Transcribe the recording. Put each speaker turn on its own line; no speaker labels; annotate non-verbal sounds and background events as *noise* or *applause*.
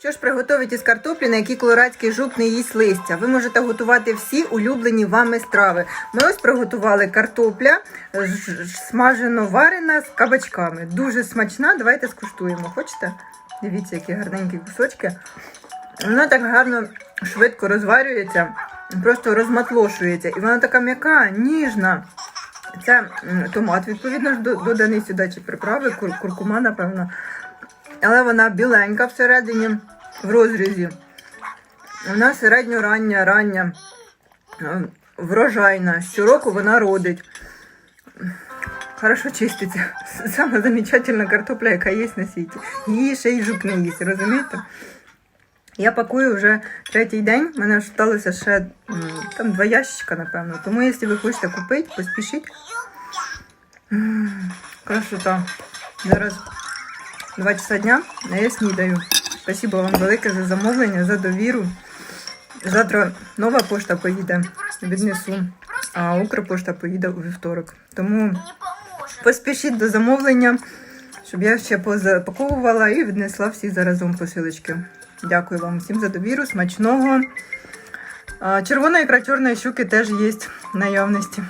Що ж приготувати із картоплі, на якій колорадський жук не їсть листя? Ви можете готувати всі улюблені вами страви. Ми ось приготували картопля смажено варена з кабачками. Дуже смачна. Давайте скуштуємо. Хочете? Дивіться, які гарненькі кусочки. Вона так гарно швидко розварюється, просто розматлошується. І вона така м'яка, ніжна. Це томат, відповідно, доданий сюди чи приправи, кур- куркума, напевно. Але вона біленька всередині, в розрізі. Вона середньорання, рання, е, врожайна. Щороку вона родить. Хорошо чиститься. *laughs* Саме замечательна картопля, яка є на світі. Її ще й жук не їсть, розумієте? Я пакую вже третій день, в мене ж сталося ще м, там два ящичка, напевно. Тому, якщо ви хочете купити, поспішіть. М, Красота. Зараз 2 часа дня, а я снідаю. Спасибо вам велике за замовлення, за довіру. Завтра нова пошта поїде, віднесу, а Укрпошта поїде у вівторок. Тому поспішіть до замовлення, щоб я ще позапаковувала і віднесла всі заразом посилочки. Дякую вам всім за довіру, смачного. А, Червона ікра чорної щуки теж є в наявності.